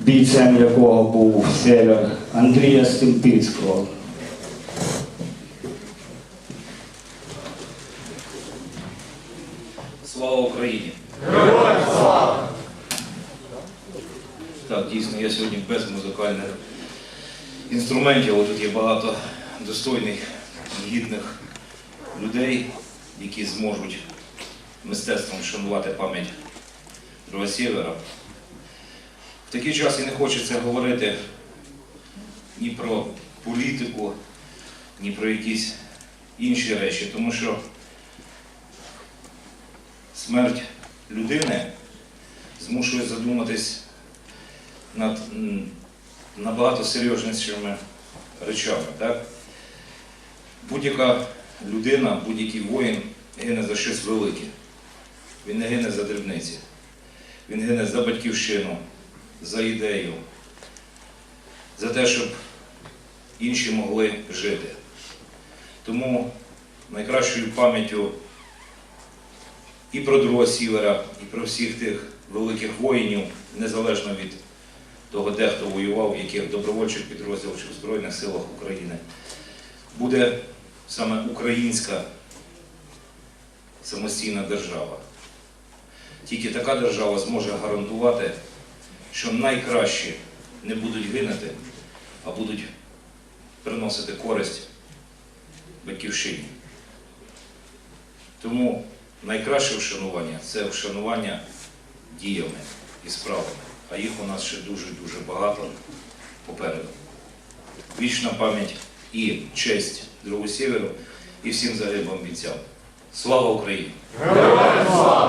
бійцем якого був север Андрія Стемпільського. Слава Україні! Героям слава! Так, дійсно, я сьогодні без музикальних інструментів, але тут є багато достойних, гідних людей, які зможуть мистецтвом шанувати пам'ять Друга Сєвера. В такий час і не хочеться говорити ні про політику, ні про якісь інші речі, тому що смерть людини змушує задуматись над набагато серйознішими речами. Так? Будь-яка людина, будь-який воїн гине за щось велике. Він не гине за дрібниці. Він гине за батьківщину, за ідею, за те, щоб інші могли жити. Тому найкращою пам'яттю і про другого сівера, і про всіх тих великих воїнів, незалежно від того, де хто воював, яких добровольчих підрозділах чи в Збройних силах України, буде саме українська самостійна держава. Тільки така держава зможе гарантувати, що найкращі не будуть гинути, а будуть приносити користь батьківщині. Тому найкраще вшанування це вшанування діями і справами, а їх у нас ще дуже-дуже багато попереду. Вічна пам'ять і честь Другу Сєверу і всім загиблим бійцям. Слава Україні! Героям слава!